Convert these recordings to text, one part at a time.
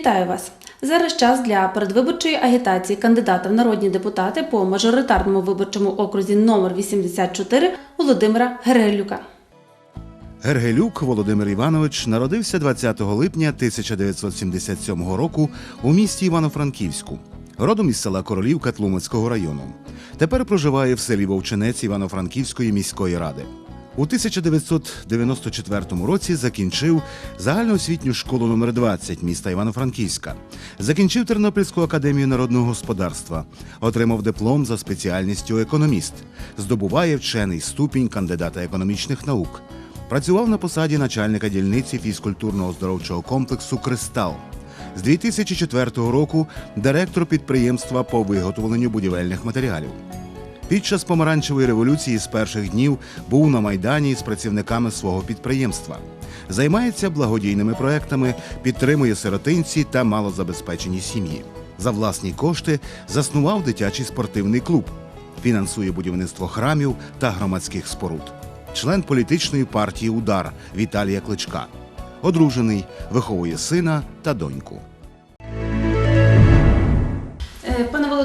Вітаю вас! Зараз час для передвиборчої агітації кандидата в народні депутати по мажоритарному виборчому окрузі номер 84 Володимира Герелюка. Гергелюк Володимир Іванович народився 20 липня 1977 року у місті Івано-Франківську, родом із села Королівка Тлумацького району. Тепер проживає в селі Вовчинець Івано-Франківської міської ради. У 1994 році закінчив загальноосвітню школу номер 20 міста Івано-Франківська. Закінчив Тернопільську академію народного господарства, отримав диплом за спеціальністю економіст, здобуває вчений ступінь кандидата економічних наук. Працював на посаді начальника дільниці фізкультурно-оздоровчого комплексу Кристал. З 2004 року директор підприємства по виготовленню будівельних матеріалів. Під час помаранчевої революції з перших днів був на майдані з працівниками свого підприємства. Займається благодійними проектами, підтримує сиротинці та малозабезпечені сім'ї. За власні кошти заснував дитячий спортивний клуб, фінансує будівництво храмів та громадських споруд. Член політичної партії Удар Віталія Кличка. Одружений, виховує сина та доньку.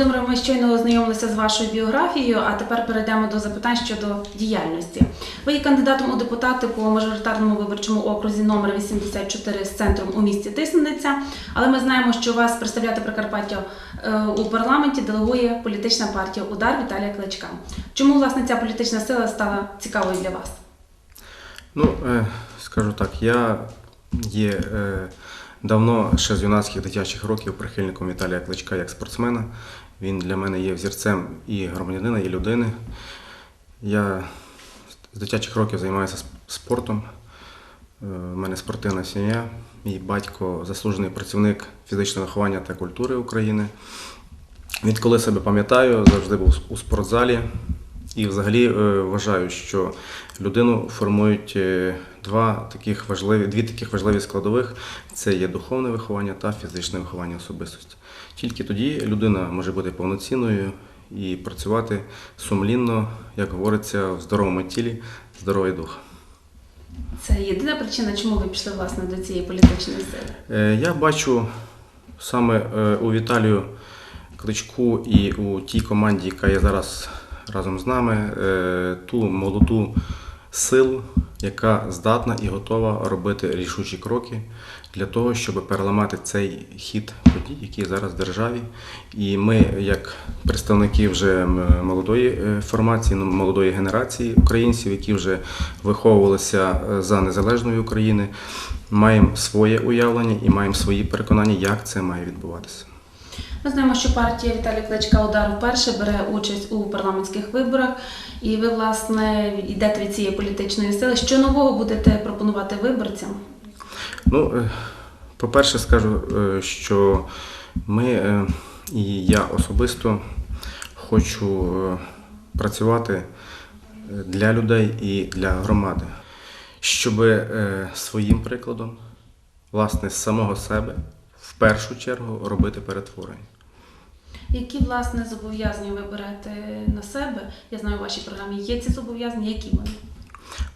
Володимире, ми щойно ознайомилися з вашою біографією, а тепер перейдемо до запитань щодо діяльності. Ви є кандидатом у депутати по мажоритарному виборчому окрузі номер 84 з центром у місті Тисмениця. Але ми знаємо, що вас представляти Прикарпаття е, у парламенті делегує політична партія Удар Віталія Кличка. Чому власне ця політична сила стала цікавою для вас? Ну, е, скажу так, я є е, давно ще з юнацьких дитячих років прихильником Віталія Кличка як спортсмена. Він для мене є взірцем і громадянина, і людини. Я з дитячих років займаюся спортом. Е, У мене спортивна сім'я. Мій батько заслужений працівник фізичного виховання та культури України. Відколи себе пам'ятаю, завжди був у спортзалі. І взагалі е, вважаю, що людину формують е, два таких важливі, дві таких важливі складових: це є духовне виховання та фізичне виховання особистості. Тільки тоді людина може бути повноцінною і працювати сумлінно, як говориться, в здоровому тілі, здоровий дух. Це єдина причина, чому ви пішли власне до цієї політичної сили. Е, Я бачу саме е, у Віталію Кличку і у тій команді, яка є зараз разом з нами, е, ту молоду силу, яка здатна і готова робити рішучі кроки для того, щоб переламати цей хід подій, який зараз в державі. І ми, як представники вже молодої е, формації, ну, молодої генерації українців, які вже виховувалися е, за незалежної України, маємо своє уявлення і маємо свої переконання, як це має відбуватися. Ми знаємо, що партія Віталія Кличка Удар вперше бере участь у парламентських виборах, і ви, власне, йдете від цієї політичної сили. Що нового будете пропонувати виборцям? Ну, е, по-перше, скажу, е, що ми е, і я особисто хочу працювати для людей і для громади, щоб своїм прикладом, власне, з самого себе, в першу чергу робити перетворення. Які власне зобов'язання ви берете на себе? Я знаю, у вашій програмі є ці зобов'язання, які вони?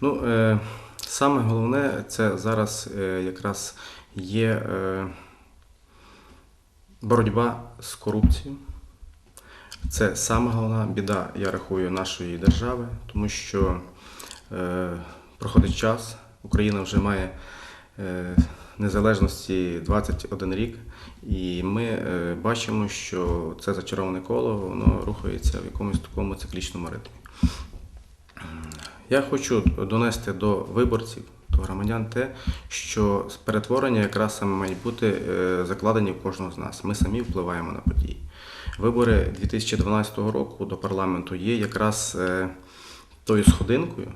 Ну, е, саме головне це зараз е, якраз є е, боротьба з корупцією. Це саме головна біда, я рахую, нашої держави, тому що е, проходить час, Україна вже має незалежності 21 рік, і ми бачимо, що це зачароване коло, воно рухається в якомусь такому циклічному ритмі. Я хочу донести до виборців, до громадян те, що перетворення якраз саме мають бути е, закладені в кожного з нас. Ми самі впливаємо на події. Вибори 2012 року до парламенту є якраз е, тою сходинкою,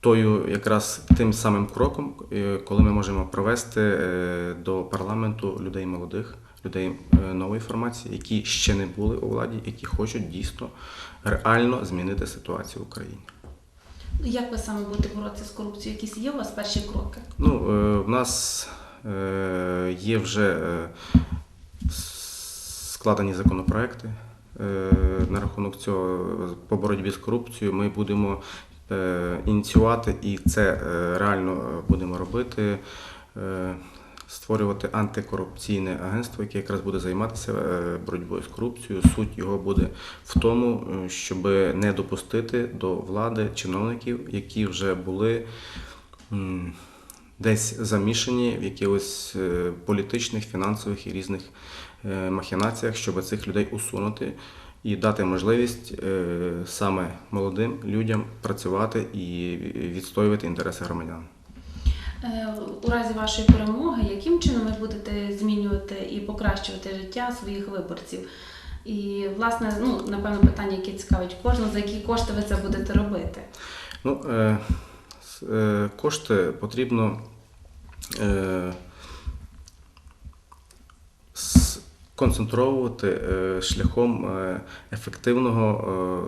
тою якраз тим самим кроком, е, коли ми можемо привести е, до парламенту людей молодих, людей нової формації, які ще не були у владі, які хочуть дійсно реально змінити ситуацію в Україні. Як ви саме будете боротися з корупцією? Якісь є у вас перші кроки? Ну, е, в нас е, є вже е, складені законопроекти на рахунок цього по боротьбі з корупцією. Ми будемо ініціювати і це реально будемо робити. Е, створювати антикорупційне агентство, яке якраз буде займатися е, боротьбою з корупцією. Суть його буде в тому, щоб не допустити до влади чиновників, які вже були десь замішані в якихось е, політичних, фінансових і різних е, махінаціях, щоб цих людей усунути і дати можливість е, саме молодим людям працювати і відстоювати інтереси громадян. Е, У разі вашої перемоги, яким чином ви будете змінювати і покращувати життя своїх виборців? І, власне, ну, напевно, питання, яке цікавить кожного, за які кошти ви це будете робити? Ну, е, е, кошти потрібно е, концентровувати е, шляхом е, ефективного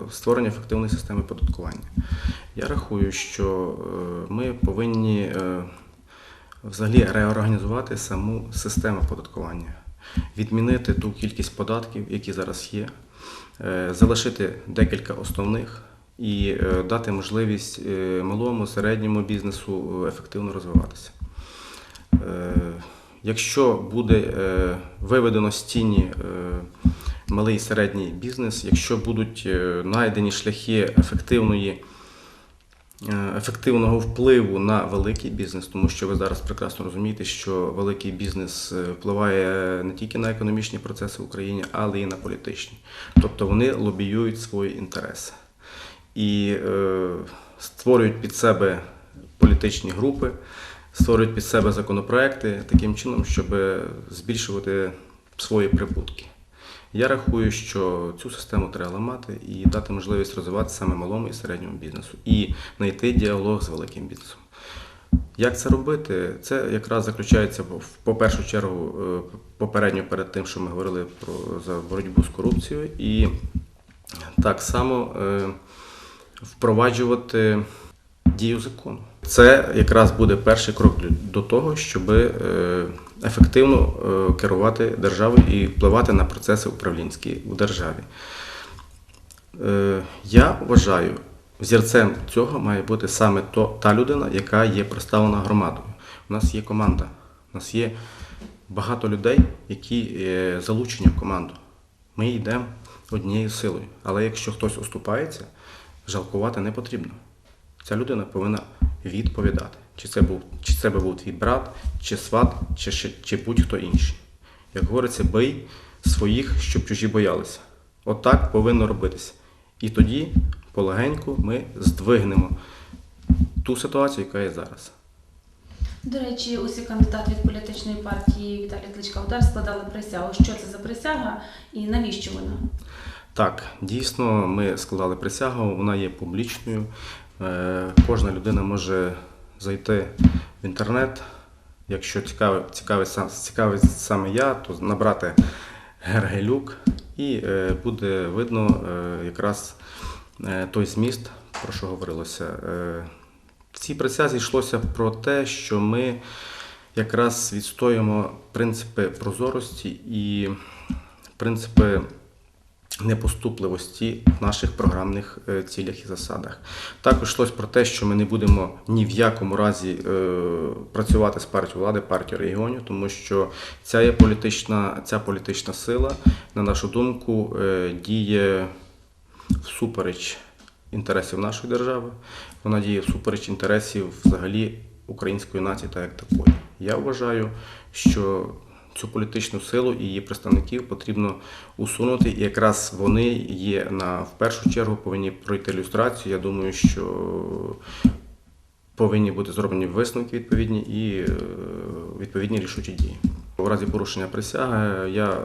е, створення ефективної системи податкування. Я рахую, що ми повинні взагалі реорганізувати саму систему податкування, відмінити ту кількість податків, які зараз є, залишити декілька основних і дати можливість малому, середньому бізнесу ефективно розвиватися. Якщо буде е, виведено з тіні е, малий і середній бізнес, якщо будуть е, знайдені шляхи ефективної ефективного впливу на великий бізнес, тому що ви зараз прекрасно розумієте, що великий бізнес впливає не тільки на економічні процеси в Україні, але й на політичні. Тобто вони лобіюють свої інтереси і е, створюють під себе політичні групи, створюють під себе законопроекти таким чином, щоб збільшувати свої прибутки. Я рахую, що цю систему треба ламати і дати можливість розвиватися саме малому і середньому бізнесу і знайти діалог з великим бізнесом. Як це робити? Це якраз заключається в по першу чергу е, попередньо перед тим, що ми говорили про за боротьбу з корупцією, і так само е, впроваджувати дію закону. Це якраз буде перший крок до того, щоб е, ефективно е, керувати державою і впливати на процеси управлінські у державі. Е, Я вважаю, зірцем цього має бути саме та людина, яка є представлена громадою. У нас є команда, у нас є багато людей, які залучені в команду. Ми йдемо однією силою. Але якщо хтось уступається, жалкувати не потрібно. Ця людина повинна відповідати. Чи це був, чи це був твій брат, чи сват, чи, чи, чи будь-хто інший. Як говориться, бий своїх, щоб чужі боялися. Отак повинно робитися. І тоді полегеньку ми здвигнемо ту ситуацію, яка є зараз. До речі, усі кандидати від політичної партії Віталій Кличка Удар складали присягу. Що це за присяга і навіщо вона? Так, дійсно, ми складали присягу, вона є публічною. Е, Кожна людина може зайти в інтернет. Якщо цікавить, цікавить, цікавить саме я, то набрати Гергелюк і е, буде видно е, якраз той зміст, про що говорилося. В цій присязі йшлося про те, що ми якраз відстоюємо принципи прозорості і принципи непоступливості в наших програмних е, цілях і засадах. Також йшлось про те, що ми не будемо ні в якому разі е, працювати з партією влади, партією регіонів, тому що ця є політична, ця політична сила, на нашу думку, е, діє всупереч інтересів нашої держави, вона діє всупереч інтересів взагалі української нації та як такої. Я вважаю, що цю політичну силу і її представників потрібно усунути, і якраз вони є на в першу чергу повинні пройти люстрацію. Я думаю, що повинні бути зроблені висновки відповідні і е, відповідні рішучі дії. У разі порушення присяги я е,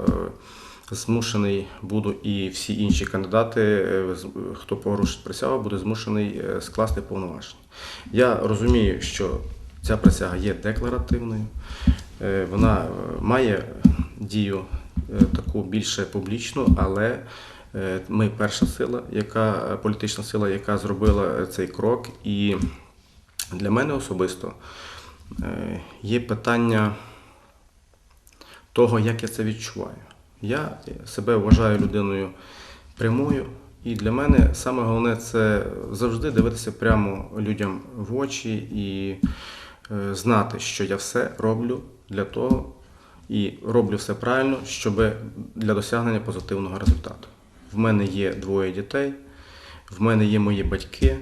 змушений буду і всі інші кандидати, е, хто порушить присягу, буде змушений скласти повноваження. Я розумію, що ця присяга є декларативною, вона е, має дію е, таку більше публічну, але е, ми перша сила, яка політична сила, яка зробила е, цей крок. І для мене особисто е, є питання того, як я це відчуваю. Я себе вважаю людиною прямою, і для мене саме головне це завжди дивитися прямо людям в очі і е, знати, що я все роблю для того і роблю все правильно, щоб для досягнення позитивного результату. В мене є двоє дітей, в мене є мої батьки,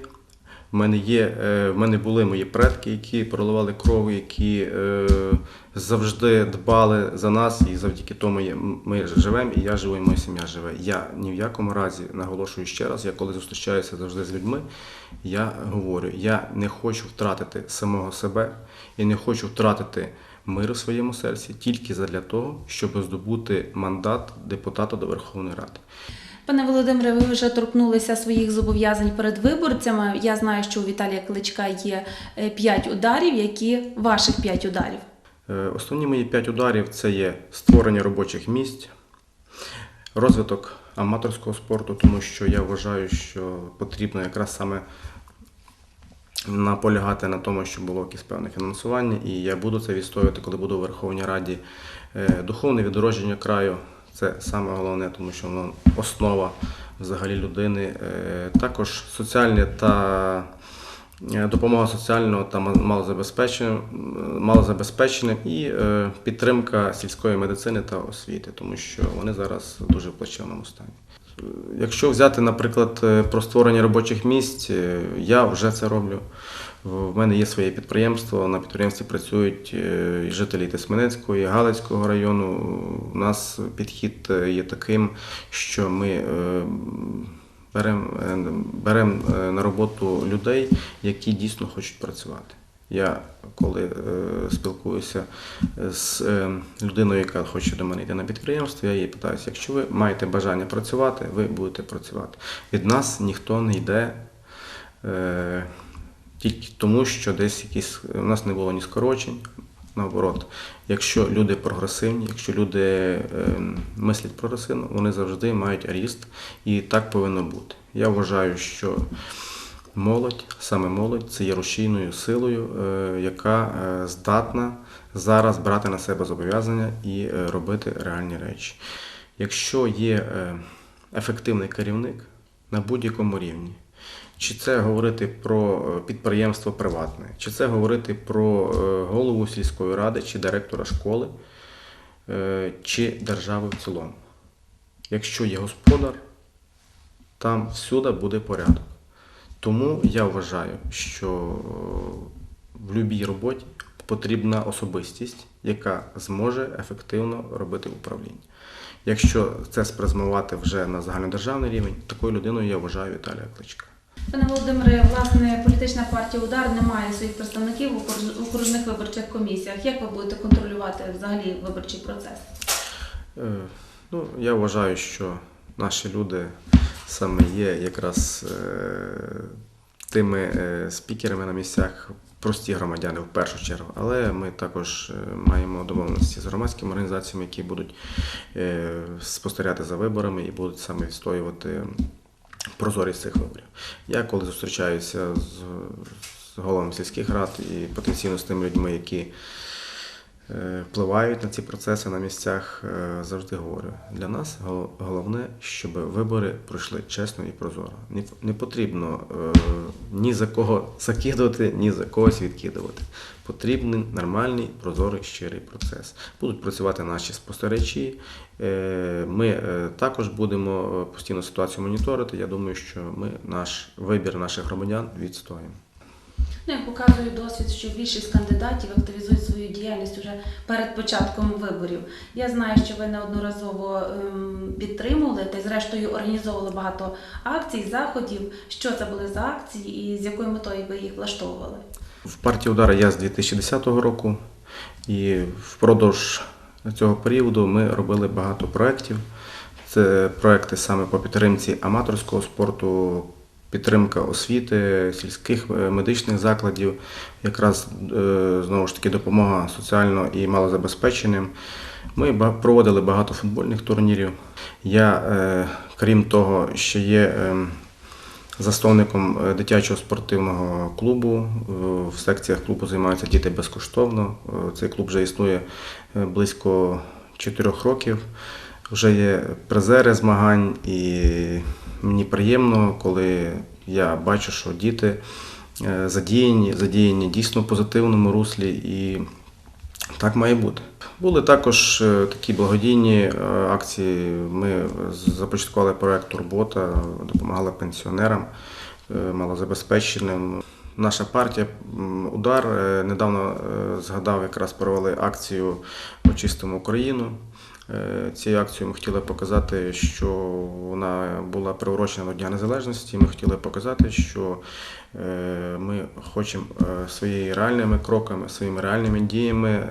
в мене, є, е, в мене були мої предки, які проливали кров, які е, завжди дбали за нас, і завдяки тому ми живемо, і я живу, і моя сім'я живе. Я ні в якому разі наголошую ще раз, я коли зустрічаюся завжди з людьми, я говорю, я не хочу втратити самого себе і не хочу втратити мир у своєму серці тільки задля того, щоб здобути мандат депутата до Верховної Ради. Пане Володимире, ви вже торкнулися своїх зобов'язань перед виборцями. Я знаю, що у Віталія Кличка є 5 ударів. Які ваших 5 ударів? Е, Основні мої п'ять ударів це є створення робочих місць, розвиток аматорського спорту, тому що я вважаю, що потрібно якраз саме наполягати на тому, щоб було якесь певне фінансування, і я буду це відстоювати, коли буду у Верховній Раді. Е, Духовне відродження краю це саме головне, тому що воно основа взагалі людини. Е, Також соціальне та Е, допомога соціального та ма- малозабезпеченим, малозабезпеченим і підтримка сільської медицини та освіти, тому що вони зараз дуже в плачевному стані. Якщо взяти, наприклад, е, про створення робочих місць, е, я вже це роблю. В мене є своє підприємство. На підприємстві працюють е, і жителі Тисменецького, і Галицького району. У нас підхід є таким, що ми беремо берем на роботу людей, які дійсно хочуть працювати. Я коли е, спілкуюся з е, людиною, яка хоче до мене йти на підприємство, я її питаюся, якщо ви маєте бажання працювати, ви будете працювати. Від нас ніхто не йде е, тільки тому, що десь якісь у нас не було ні скорочень. Наоборот, якщо люди прогресивні, якщо люди е, мислять прогресивно, вони завжди мають ріст, і так повинно бути. Я вважаю, що молодь, саме молодь, це є рушійною силою, е, яка е, здатна зараз брати на себе зобов'язання і е, робити реальні речі. Якщо є ефективний керівник на будь-якому рівні, чи це говорити про підприємство приватне, чи це говорити про голову сільської ради, чи директора школи, чи держави в цілому. Якщо є господар, там всюди буде порядок. Тому я вважаю, що е, в будь-якій роботі потрібна особистість, яка зможе ефективно робити управління. Якщо це спризмувати вже на загальнодержавний рівень, такою людиною я вважаю Віталія Кличка. Пане Володимире, власне, політична партія Удар не має своїх представників в окружних виборчих комісіях. Як ви будете контролювати взагалі виборчий процес? Е, Ну, я вважаю, що наші люди саме є якраз е, тими е, спікерами на місцях, прості громадяни в першу чергу. Але ми також е, маємо домовленості з громадськими організаціями, які будуть спостерігати за виборами і будуть саме відстоювати прозорість цих виборів. Я коли зустрічаюся з, головами сільських рад і потенційно з тими людьми, які впливають на ці процеси на місцях, е, завжди говорю. Для нас гол- головне, щоб вибори пройшли чесно і прозоро. Не, потрібно е, ні за кого закидувати, ні за когось відкидувати. Потрібен нормальний, прозорий, щирий процес. Будуть працювати наші спостерігачі. Е, Ми е, також будемо е, постійно ситуацію моніторити. Я думаю, що ми наш вибір наших громадян відстоїмо. Ну, як показує досвід, що більшість кандидатів активізують свою діяльність уже перед початком виборів. Я знаю, що ви неодноразово ем, підтримували та й зрештою організовували багато акцій, заходів. Що це були за акції і з якою метою ви їх влаштовували? В партії удара я з 2010 року, і впродовж цього періоду ми робили багато проєктів. Це проекти саме по підтримці аматорського спорту, підтримка освіти, сільських е, медичних закладів, якраз е, знову ж таки допомога соціально і малозабезпеченим. Ми проводили багато футбольних турнірів. Я, е, крім того, ще є ем, засновником дитячого спортивного клубу. В секціях клубу займаються діти безкоштовно. Цей клуб вже існує близько 4 років. Вже є призери змагань, і мені приємно, коли я бачу, що діти е, задіяні, задіяні дійсно в позитивному руслі і Так має бути. Були також е, такі благодійні е, акції. Ми започаткували проект Турбота, допомагали пенсіонерам, малозабезпеченим. Наша партія Удар недавно згадав, якраз провели акцію Очистимо Україну. Е, Цією акцією ми хотіли показати, що вона була приурочена до Дня Незалежності. Ми хотіли показати, що е, ми хочемо е, своїми реальними кроками, своїми реальними діями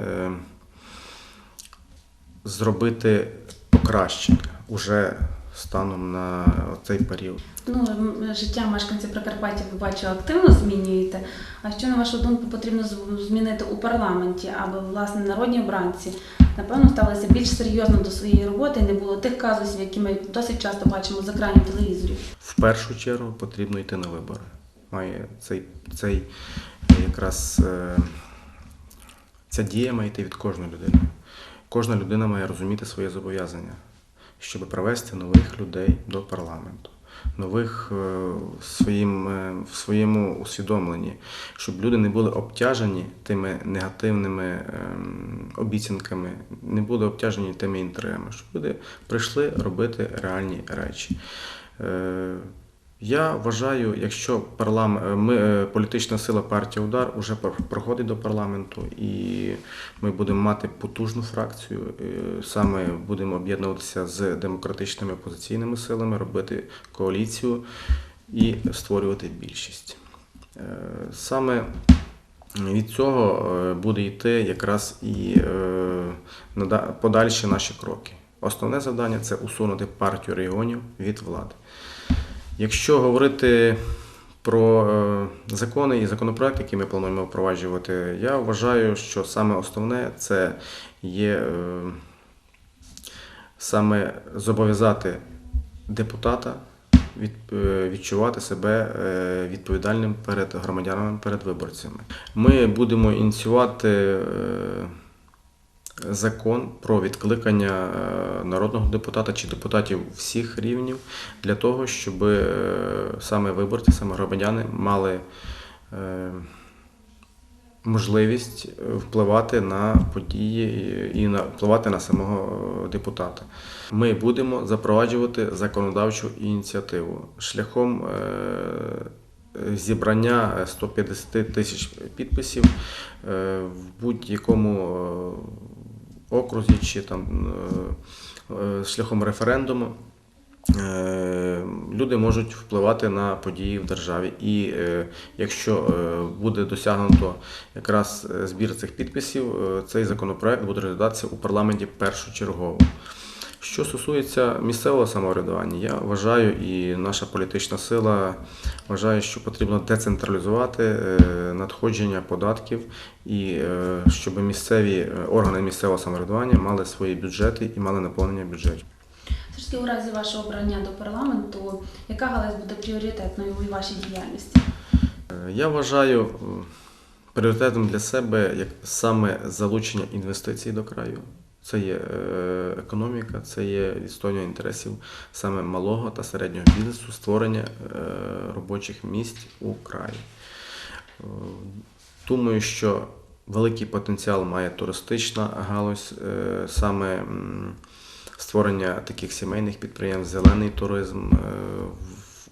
зробити покращення уже станом на цей період. Ну, життя мешканців Прикарпаття ви бачу активно змінюєте. А що на вашу думку потрібно змінити у парламенті, аби власне народні обранці напевно ставилися більш серйозно до своєї роботи і не було тих казусів, які ми досить часто бачимо з екранів телевізорів. В першу чергу потрібно йти на вибори. Має цей, цей якраз е, ця дія має йти від кожної людини. Кожна людина має розуміти своє зобов'язання, щоб привести нових людей до парламенту, нових е, своїм, е, в своєму усвідомленні, щоб люди не були обтяжені тими негативними ем, обіцянками, не були обтяжені тими інтригами, щоб люди прийшли робити реальні речі. Я вважаю, якщо парлам... е, ми, е, політична сила партія Удар вже проходить до парламенту, і ми будемо мати потужну фракцію, е, саме будемо об'єднуватися з демократичними опозиційними силами, робити коаліцію і створювати більшість. Саме від цього буде йти якраз і подальші наші кроки. Основне завдання це усунути партію регіонів від влади. Якщо говорити про е, закони і законопроект, які ми плануємо впроваджувати, я вважаю, що саме основне це є е, саме зобов'язати депутата е, відчувати себе відповідальним перед громадянами, перед виборцями. Ми будемо ініціювати. Закон про відкликання е, народного депутата чи депутатів всіх рівнів для того, щоб е, саме виборці, саме громадяни мали е, можливість впливати на події і на впливати на самого депутата. Ми будемо запроваджувати законодавчу ініціативу шляхом зібрання 150 тисяч підписів в будь-якому окрузі чи там е, е, шляхом референдуму. Е, Люди можуть впливати на події в державі, і якщо буде досягнуто якраз збір цих підписів, цей законопроект буде розглядатися у парламенті першочергово. Що стосується місцевого самоврядування, я вважаю, і наша політична сила вважає, що потрібно децентралізувати е, надходження податків і е, щоб місцеві е, органи місцевого самоврядування мали свої бюджети і мали наповнення бюджетів. Все ж таки, у разі вашого обрання до парламенту, яка галузь буде пріоритетною у вашій діяльності? Я вважаю пріоритетом для себе як саме залучення інвестицій до краю. Це є е, економіка, це є відстоювання інтересів саме малого та середнього бізнесу, створення е, робочих місць у краї. Е, Думаю, що великий потенціал має туристична галузь, саме створення таких сімейних підприємств, зелений туризм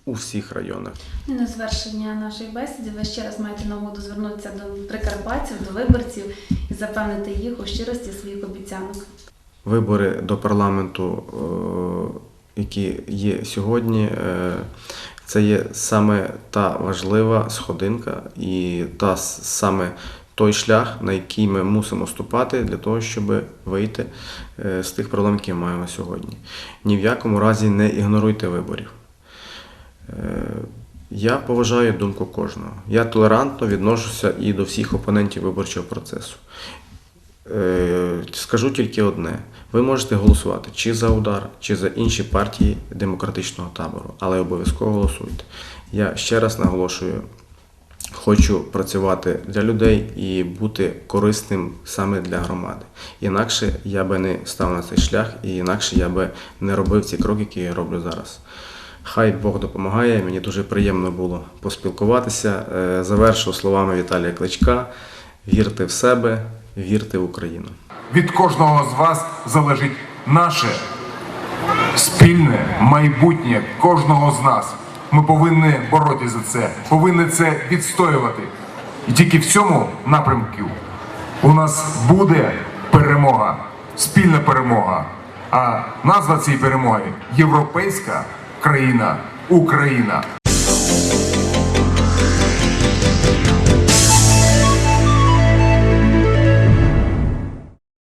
у всіх районах. І на завершення нашої бесіди ви ще раз маєте нагоду звернутися до прикарпатців, до виборців і запевнити їх у щирості своїх обіцянок. Вибори до парламенту, е, які є сьогодні, е, це є саме та важлива сходинка і та саме той шлях, на який ми мусимо ступати для того, щоб вийти е, з тих проблем, які маємо сьогодні. Ні в якому разі не ігноруйте виборів. Е, Я поважаю думку кожного. Я толерантно відношуся і до всіх опонентів виборчого процесу. Е, Скажу тільки одне: ви можете голосувати чи за удар, чи за інші партії демократичного табору, але обов'язково голосуйте. Я ще раз наголошую, хочу працювати для людей і бути корисним саме для громади. Інакше я би не став на цей шлях, і інакше я би не робив ці кроки, які я роблю зараз. Хай Бог допомагає. Мені дуже приємно було поспілкуватися. Е, Завершу словами Віталія Кличка. Вірте в себе, вірте в Україну. Від кожного з вас залежить наше спільне майбутнє кожного з нас. Ми повинні боротися за це, повинні це відстоювати. І тільки в цьому напрямку у нас буде перемога, спільна перемога. А назва цієї перемоги європейська країна Україна.